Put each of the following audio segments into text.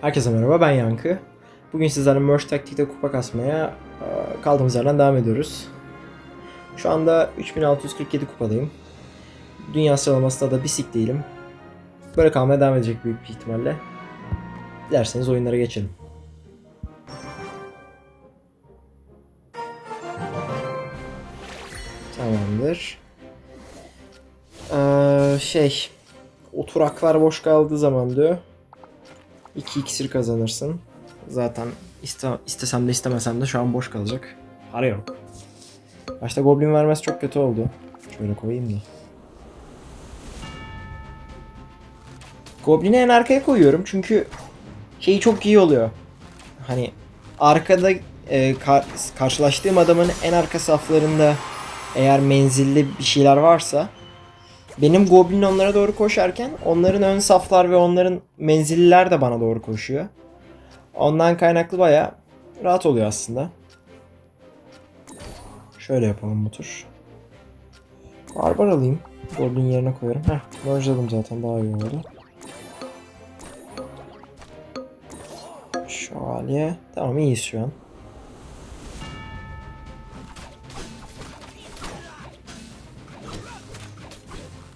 Herkese merhaba ben Yankı. Bugün sizlerle Merge Tactic'te kupa kasmaya e, kaldığımız yerden devam ediyoruz. Şu anda 3647 kupadayım. Dünya sıralamasında da bir sik değilim. Böyle kalmaya devam edecek büyük bir ihtimalle. Dilerseniz oyunlara geçelim. Tamamdır. Ee, şey, oturaklar boş kaldığı zaman diyor. 2 iksir kazanırsın. Zaten iste, istesem de istemesem de şu an boş kalacak. Para yok. Başta goblin vermesi çok kötü oldu. Şöyle koyayım da. Goblin'i en arkaya koyuyorum çünkü şeyi çok iyi oluyor. Hani arkada e, kar- karşılaştığım adamın en arka saflarında eğer menzilli bir şeyler varsa benim Goblin onlara doğru koşarken onların ön saflar ve onların menzilliler de bana doğru koşuyor. Ondan kaynaklı baya rahat oluyor aslında. Şöyle yapalım bu tur. Barbar alayım. Goblin yerine koyarım. Heh, merge'ladım zaten daha iyi oldu. Şövalye. Tamam iyiyiz şu an.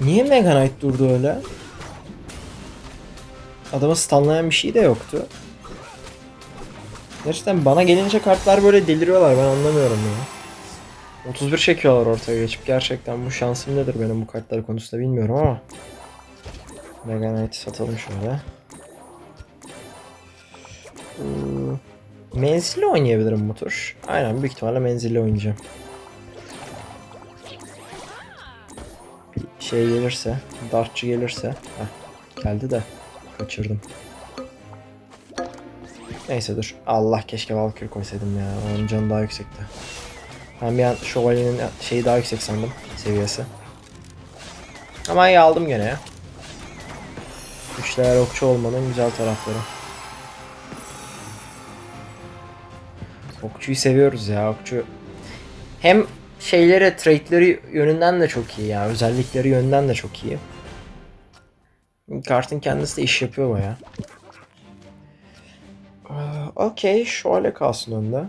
Niye Mega Knight durdu öyle? Adamı stunlayan bir şey de yoktu. Gerçekten bana gelince kartlar böyle deliriyorlar ben anlamıyorum ya. 31 çekiyorlar ortaya geçip gerçekten bu şansım nedir benim bu kartlar konusunda bilmiyorum ama. Mega Knight'i satalım şöyle. Hmm, Menzilli oynayabilirim bu tur. Aynen büyük ihtimalle menzilli oynayacağım. Şey gelirse, dartçı gelirse. Heh, geldi de kaçırdım. Neyse dur. Allah keşke Valkyrie koysaydım ya. Onun canı daha yüksekti. Ben bir an şövalyenin şeyi daha yüksek sandım seviyesi. Ama iyi aldım gene ya. Üçler okçu olmanın güzel tarafları. Okçuyu seviyoruz ya. Okçu hem şeyleri, traitleri yönünden de çok iyi ya. Özellikleri yönünden de çok iyi. Kartın kendisi de iş yapıyor baya. Okey, şöyle kalsın önde.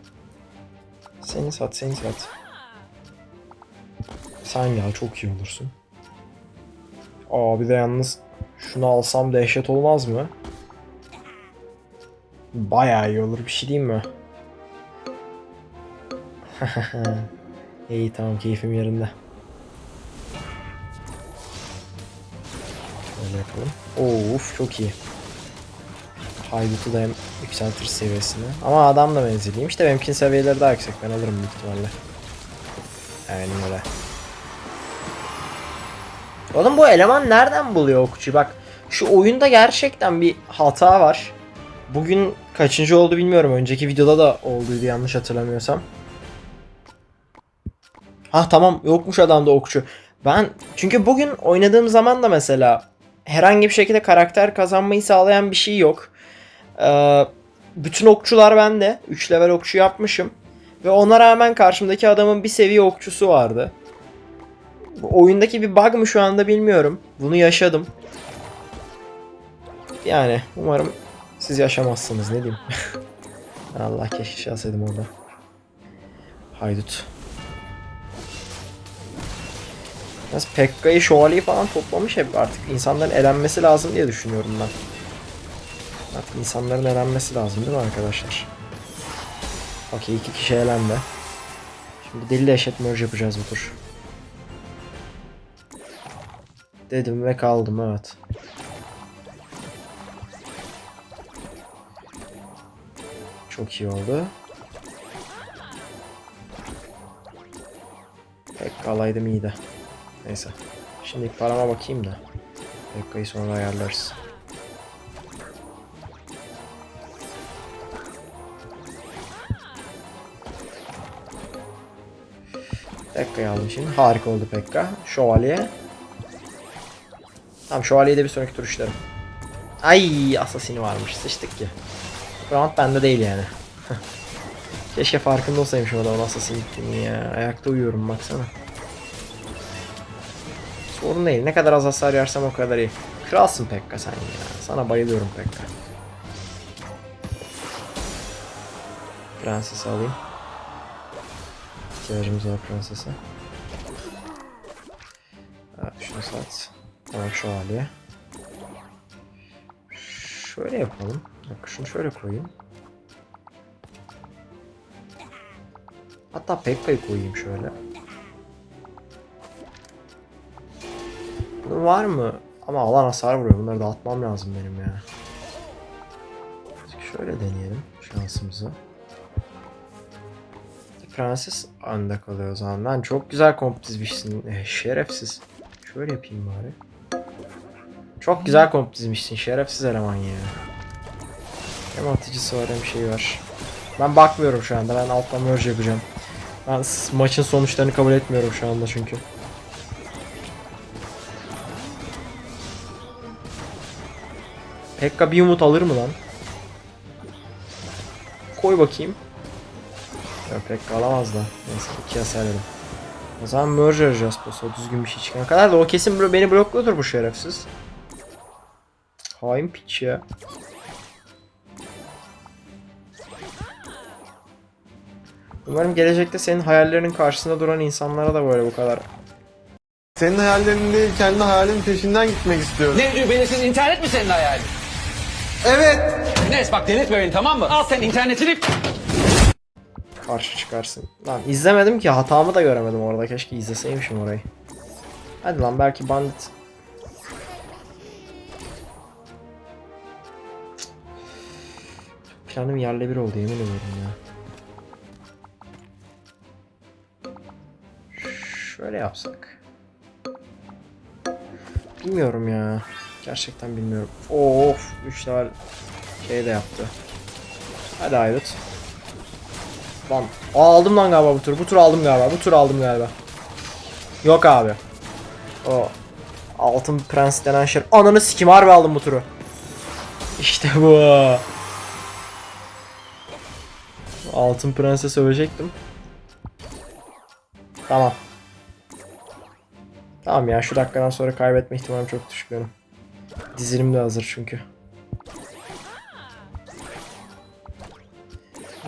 Seni sat, seni sat. Sen gel, çok iyi olursun. Aa bir de yalnız şunu alsam dehşet olmaz mı? Bayağı iyi olur, bir şey diyeyim mi? İyi tamam keyfim yerinde. Böyle yapalım. Of çok iyi. Haydut'u da hem yükseltir seviyesini. Ama adam da menzilliymiş de benimkinin seviyeleri daha yüksek. Ben alırım büyük ihtimalle. Aynen öyle. Oğlum bu eleman nereden buluyor okçuyu? Bak şu oyunda gerçekten bir hata var. Bugün kaçıncı oldu bilmiyorum. Önceki videoda da olduydu yanlış hatırlamıyorsam. Ha tamam yokmuş adamda okçu. Ben çünkü bugün oynadığım zaman da mesela herhangi bir şekilde karakter kazanmayı sağlayan bir şey yok. Ee, bütün okçular bende. 3 level okçu yapmışım. Ve ona rağmen karşımdaki adamın bir seviye okçusu vardı. Oyundaki bir bug mı şu anda bilmiyorum. Bunu yaşadım. Yani umarım siz yaşamazsınız ne diyeyim. Allah keşke alsaydım orada. Haydut. Biraz Pekka'yı şövalyeyi falan toplamış hep artık. insanların elenmesi lazım diye düşünüyorum ben. Artık insanların elenmesi lazım değil mi arkadaşlar? Okey iki kişi elendi. Şimdi deli dehşet merge yapacağız bu tur. Dedim ve kaldım evet. Çok iyi oldu. Pek kalaydım iyiydi. Neyse. Şimdi parama bakayım da. Pekka'yı sonra ayarlarız. Pekka'yı aldım şimdi. Harika oldu Pekka. Şövalye. Tamam şövalyeyi de bir sonraki tur işlerim. Ay asasini varmış. Sıçtık ki. Round bende değil yani. Keşke farkında olsaymışım adamın assassin gittiğini ya. Ayakta uyuyorum baksana. Sorun değil. Ne kadar az hasar yersem o kadar iyi. Kralsın Pekka sen ya. Sana bayılıyorum Pekka. Prensesi alayım. İhtiyacımız var prensese. Evet, şunu sat. Tamam şövalye. Şöyle yapalım. Bak şunu şöyle koyayım. Hatta Pekka'yı koyayım şöyle. Var mı? Ama alan hasar vuruyor. Bunları dağıtmam lazım benim ya. Şöyle deneyelim şansımızı. Prenses önde kalıyor o zaman. Lan çok güzel komp dizmişsin. Eh, şerefsiz. Şöyle yapayım bari. Çok güzel komp dizmişsin. Şerefsiz eleman ya. Hem atıcısı var hem şey var. Ben bakmıyorum şu anda. Ben alttan merge yapacağım. Ben maçın sonuçlarını kabul etmiyorum şu anda çünkü. Pekka bir umut alır mı lan? Koy bakayım. Yok Pekka alamaz da. Neyse iki hasar yedim. O zaman merge arayacağız boss'a düzgün bir şey çıkana kadar da o kesin beni blokluyordur bu şerefsiz. Hain piç ya. Umarım gelecekte senin hayallerinin karşısında duran insanlara da böyle bu kadar Senin hayallerin değil, kendi hayalin peşinden gitmek istiyorum. Ne diyor belirsiz internet mi senin hayalin? Evet. Enes bak delirtme beni tamam mı? Al sen internetini. karşı çıkarsın. Lan izlemedim ki hatamı da göremedim orada. Keşke izleseymişim orayı. Hadi lan belki bandit. Planım yerle bir oldu yemin ediyorum ya. Şöyle yapsak. Bilmiyorum ya. Gerçekten bilmiyorum. Of 3 level şey de yaptı. Hadi Ayrut. Lan Aa, aldım lan galiba bu tur. Bu tur aldım galiba. Bu tur aldım galiba. Yok abi. O Altın Prens denen şey. Ananı sikim harbi aldım bu turu. İşte bu. Altın Prens'e sövecektim. Tamam. Tamam ya şu dakikadan sonra kaybetme ihtimalim çok düşük benim. Dizilim de hazır çünkü.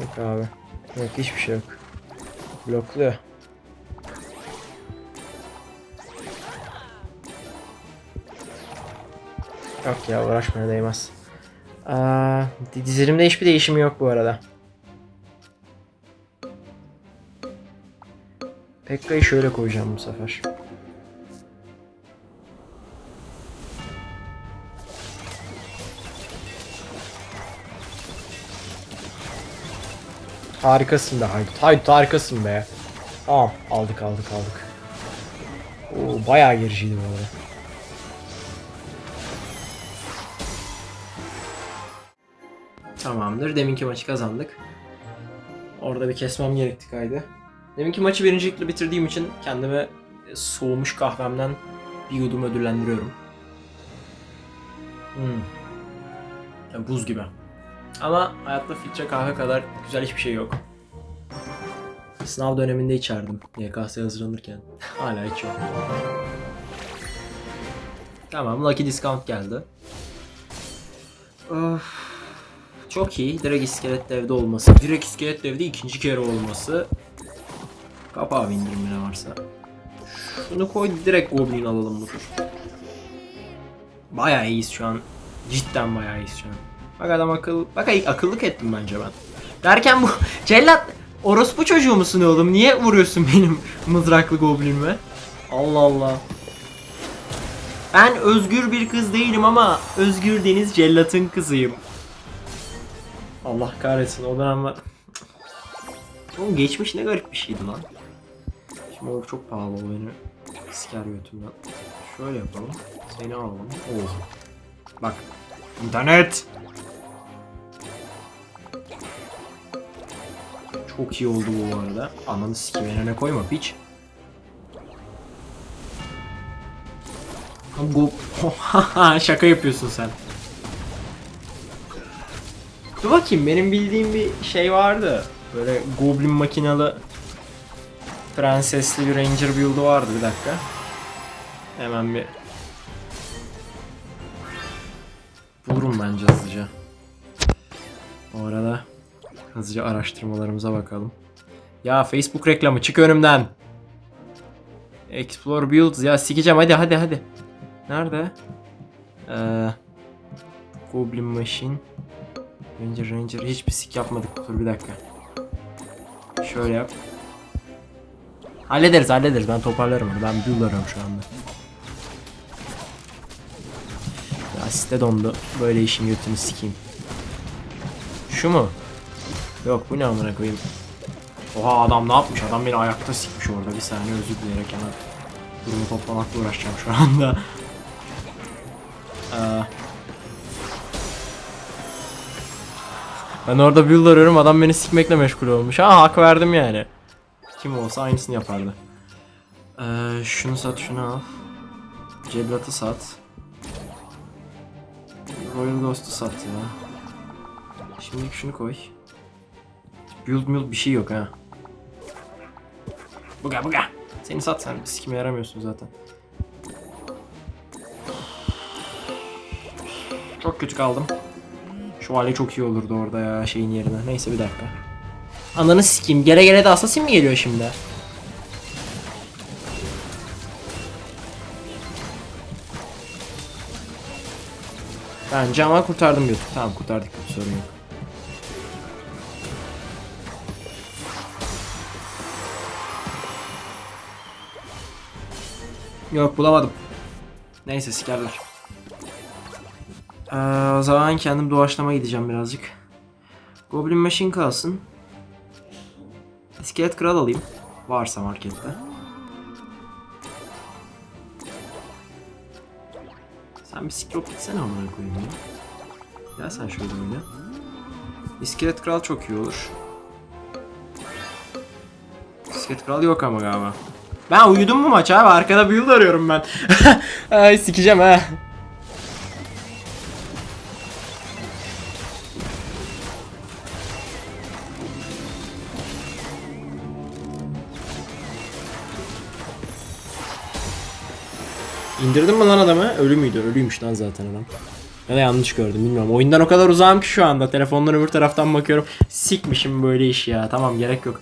Yok abi. Yok hiçbir şey yok. Blokluyor. Yok ya uğraşmaya değmez. Aa, di- dizilimde hiçbir değişimi yok bu arada. Pekka'yı şöyle koyacağım bu sefer. Harikasın be Haydut. Haydut harikasın be. Tamam aldık aldık aldık. Oo, bayağı gericiydi bu arada. Tamamdır. Deminki maçı kazandık. Orada bir kesmem gerekti kaydı. Deminki maçı birincilikle bitirdiğim için kendime soğumuş kahvemden bir yudum ödüllendiriyorum. Hmm. Ya buz gibi. Ama hayatta filtre kahve kadar güzel hiçbir şey yok. Sınav döneminde içerdim YKS hazırlanırken. Hala içiyorum. Tamam Lucky Discount geldi. Of. Çok iyi. Direkt iskelet devde olması. Direkt iskelet devde ikinci kere olması. Kapağı bir indirim ne varsa. Şunu koy direkt Goblin alalım bu tur. Bayağı iyiyiz şu an. Cidden bayağı iyiyiz şu an. Bak adam akıl... Bak ay- akıllık ettim bence ben. Derken bu cellat orospu çocuğu musun oğlum? Niye vuruyorsun benim mızraklı goblinime? Allah Allah. Ben özgür bir kız değilim ama özgür deniz cellatın kızıyım. Allah kahretsin o dönem Oğlum geçmiş ne garip bir şeydi lan. Şimdi o çok pahalı o beni siker götümden. Şöyle yapalım. Seni alalım. Oo. Bak. İnternet. Çok iyi oldu bu arada. Ananı sikim önüne koyma piç. Bu şaka yapıyorsun sen. Dur bakayım benim bildiğim bir şey vardı. Böyle goblin makinalı prensesli bir ranger build'u vardı bir dakika. Hemen bir Bulurum bence hızlıca. Hızlıca araştırmalarımıza bakalım. Ya Facebook reklamı çık önümden. Explore Builds ya sikeceğim hadi hadi hadi. Nerede? Ee, Goblin Machine. Ranger Ranger hiçbir sik yapmadık. Dur bir dakika. Şöyle yap. Hallederiz hallederiz ben toparlarım onu. Ben build arıyorum şu anda. Ya site dondu. Böyle işin götünü sikeyim. Şu mu? Yok bu ne amına koyayım. Oha adam ne yapmış? Adam beni ayakta sikmiş orada. Bir saniye özür dileyerek hemen. Durumu toplamakla uğraşacağım şu anda. Ee, ben orada build arıyorum. Adam beni sikmekle meşgul olmuş. Ha hak verdim yani. Kim olsa aynısını yapardı. Ee, şunu sat şunu al. Cellat'ı sat. Royal Ghost'u sat ya. Şimdilik şunu koy. Build build bir şey yok ha. Buga buga. Seni sat sen. Sikime yaramıyorsun zaten. Çok kötü kaldım. Şu hali çok iyi olurdu orada ya şeyin yerine. Neyse bir dakika. Ananı sikeyim. Gele gele de assassin mi geliyor şimdi? Bence ama kurtardım YouTube. Tamam kurtardık. Sorun yok. Yok bulamadım. Neyse sikerler. Ee, o zaman kendim doğaçlama gideceğim birazcık. Goblin Machine kalsın. İskelet Kral alayım. Varsa markette. Sen bir sikrop gitsene amına koyayım ya. Gel sen şöyle böyle. İskelet Kral çok iyi olur. İskelet Kral yok ama galiba. Ben uyudum mu maç abi? Arkada build arıyorum ben. Ay sikeceğim ha. İndirdin mi lan adamı? Ölü müydü? Ölüymüş lan zaten adam. Ya da yanlış gördüm bilmiyorum. Oyundan o kadar uzağım ki şu anda. Telefondan öbür taraftan bakıyorum. Sikmişim böyle iş ya. Tamam gerek yok.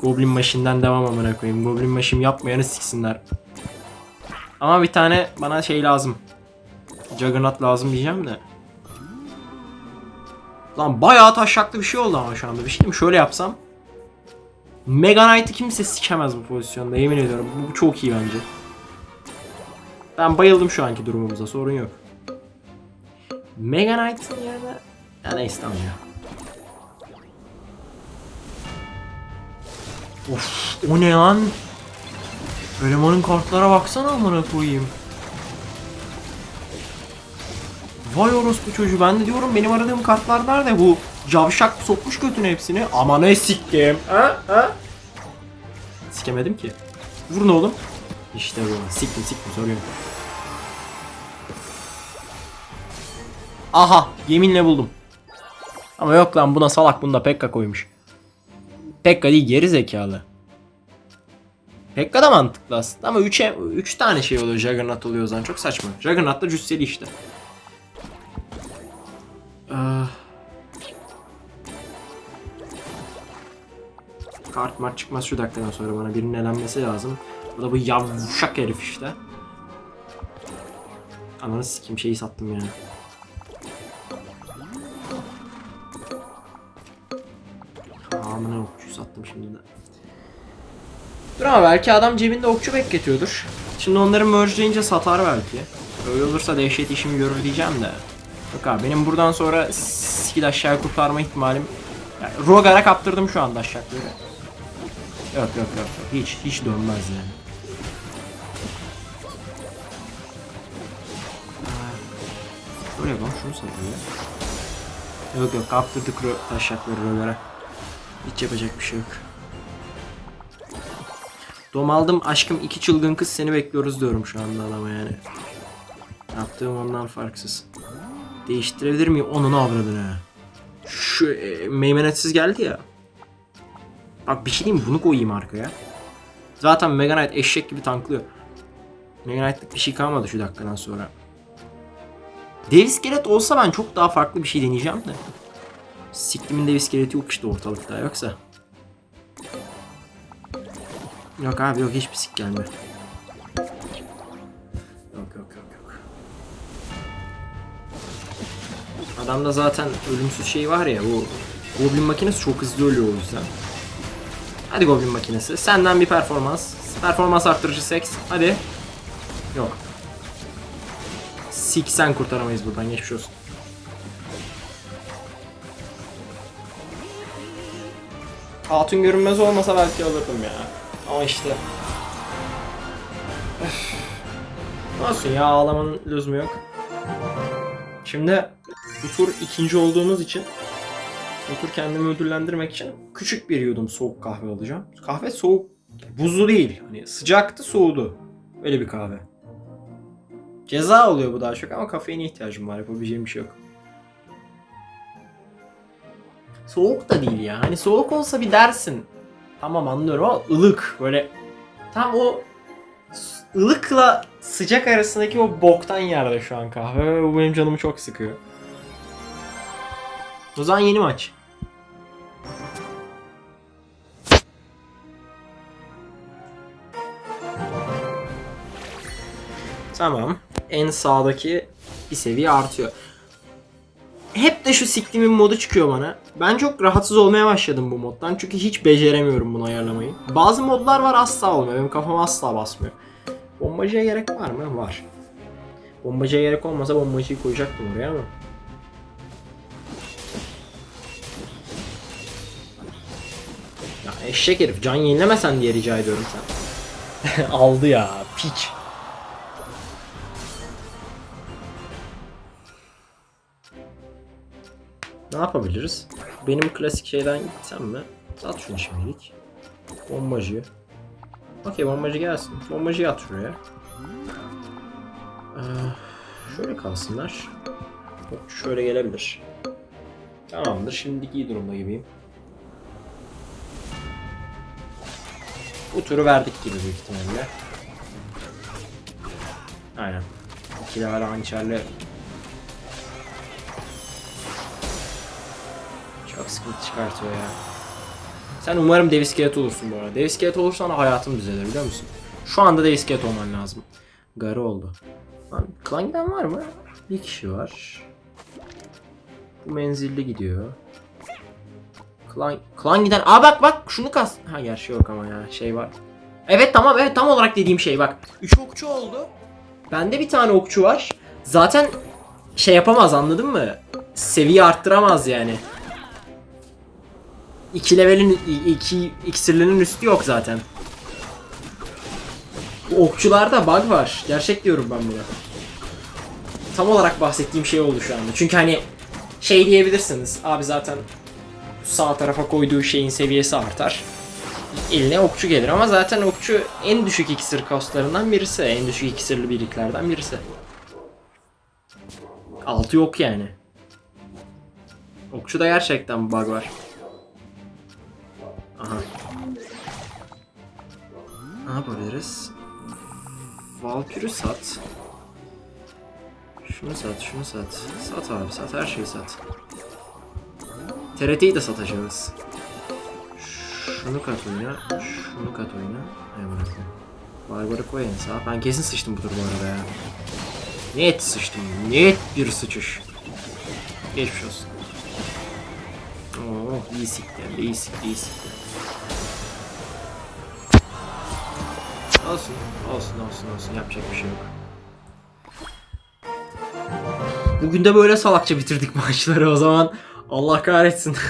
Goblin Machine'den devam amına koyayım. Goblin Machine yapmayanı siksinler. Ama bir tane bana şey lazım. Juggernaut lazım diyeceğim de. Lan bayağı taşaklı bir şey oldu ama şu anda. Bir şey diyeyim? Şöyle yapsam. Mega Knight'ı kimse sikemez bu pozisyonda. Yemin ediyorum. Bu çok iyi bence. Ben bayıldım şu anki durumumuza. Sorun yok. Mega Knight'ın yerine... Ya neyse tamam ya. Of o ne lan? Elemanın kartlara baksana amına koyayım. Vay orospu çocuğu ben de diyorum benim aradığım kartlar nerede bu? Cavşak sokmuş götüne hepsini. Ama ne siktim. Ha? Ha? Sikemedim ki. Vurun oğlum. İşte bu. Siktim siktim soruyorum. Aha yeminle buldum. Ama yok lan buna salak bunda Pekka koymuş. Pekka değil geri zekalı. Pekka da mantıklı aslında ama 3 3 tane şey oluyor Juggernaut oluyor o zaman çok saçma. Juggernaut da cüsseli işte. Ah. Kart mart çıkmaz şu dakikadan sonra bana birinin elenmesi lazım. Bu da bu yavşak herif işte. Ananı sikeyim şeyi sattım ya. Amına okçuyu sattım şimdi de. Dur ama belki adam cebinde okçu bekletiyordur. Şimdi onları mergeleyince satar belki. Öyle olursa dehşet işimi görür diyeceğim de. Yok abi benim buradan sonra skill aşağı kurtarma ihtimalim... Yani Rogar'a kaptırdım şu anda aşağıları. Yok yok yok yok. Hiç hiç dönmez yani. Şöyle yapalım şunu satayım ya. Yok yok kaptırdık ro taşakları Rogar'a. Hiç yapacak bir şey yok. Dom aldım aşkım iki çılgın kız seni bekliyoruz diyorum şu anda adama yani. Yaptığım ondan farksız. Değiştirebilir miyim? Onun avradını. Şu e, meymenetsiz geldi ya. Bak bir şey diyeyim? Bunu koyayım arkaya. Zaten Mega Knight eşek gibi tanklıyor. Mega Knight'lık bir şey kalmadı şu dakikadan sonra. Dev iskelet olsa ben çok daha farklı bir şey deneyeceğim de. Siktimin de iskeleti yok işte ortalıkta yoksa. Yok abi yok hiçbir sik gelmiyor. Yok yok yok yok. Adamda zaten ölümsüz şey var ya bu Goblin makinesi çok hızlı ölüyor o yüzden. Hadi Goblin makinesi. Senden bir performans. Performans arttırıcı seks. Hadi. Yok. Sik sen kurtaramayız buradan geçmiş olsun. Hatun görünmez olmasa belki alırdım ya. Ama işte. Öf. Olsun ya ağlamanın lüzumu yok. Şimdi bu tur ikinci olduğumuz için bu tur kendimi ödüllendirmek için küçük bir yudum soğuk kahve alacağım. Kahve soğuk, buzlu değil. Hani sıcaktı soğudu. Öyle bir kahve. Ceza oluyor bu daha çok ama kafeine ihtiyacım var. Yapabileceğim bir şey yok. Soğuk da değil ya. Hani soğuk olsa bir dersin. Tamam anlıyorum ama ılık böyle tam o ılıkla sıcak arasındaki o boktan yerde şu an kahve ve bu benim canımı çok sıkıyor. O zaman yeni maç. Tamam. En sağdaki bir seviye artıyor. Hep de şu siktimin modu çıkıyor bana. Ben çok rahatsız olmaya başladım bu moddan. Çünkü hiç beceremiyorum bunu ayarlamayı. Bazı modlar var asla olmuyor. Benim kafam asla basmıyor. Bombacıya gerek var mı? Var. Bombacıya gerek olmasa bombacıyı koyacaktım oraya ama. Ya eşek herif can yenilemesen diye rica ediyorum sen. Aldı ya piç. Ne yapabiliriz? Benim klasik şeyden gitsem mi? At şunu şimdilik. Bombacı. Okey bombacı gelsin. Bombacıyı at şuraya. Ee, şöyle kalsınlar. Şöyle gelebilir. Tamamdır. Şimdilik iyi durumda gibiyim. Bu turu verdik gibi büyük ihtimalle. Aynen. 2 level hançerle Çok sıkıntı çıkartıyor ya. Sen umarım dev iskelet olursun bu arada. Dev iskelet olursan hayatım düzelir biliyor musun? Şu anda dev iskelet olman lazım. Garı oldu. Lan klan giden var mı? Bir kişi var. Bu menzilli gidiyor. Klan, klan giden... Aa bak bak şunu kas... Ha gerçi yok ama ya şey var. Evet tamam evet tam olarak dediğim şey bak. 3 okçu oldu. Bende bir tane okçu var. Zaten şey yapamaz anladın mı? Seviye arttıramaz yani. 2 levelin 2 iksirlinin üstü yok zaten. Bu okçularda bug var. Gerçek diyorum ben buna. Tam olarak bahsettiğim şey oldu şu anda. Çünkü hani şey diyebilirsiniz. Abi zaten sağ tarafa koyduğu şeyin seviyesi artar. Eline okçu gelir ama zaten okçu en düşük iksir kostlarından birisi. En düşük iksirli birliklerden birisi. Altı yok yani. Okçuda gerçekten bug var. Aha. Ne yapabiliriz? Valkür'ü sat. Şunu sat, şunu sat. Sat abi, sat her şeyi sat. TRT'yi de satacağız. Şunu kat oyna, şunu kat oyna. Bırakın. Barbarı koy en sağa. Ben kesin sıçtım bu bu arada ya. Net sıçtım. Net bir sıçış. Geçmiş olsun. Oo, iyi sikti, iyi sikti, iyi sikti. Olsun, olsun, olsun, olsun. Yapacak bir şey yok. Bugün de böyle salakça bitirdik maçları o zaman. Allah kahretsin.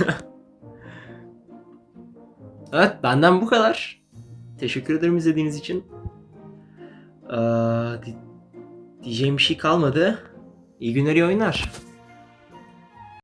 evet, benden bu kadar. Teşekkür ederim izlediğiniz için. Ee, di- diyeceğim bir şey kalmadı. İyi günler, iyi oyunlar.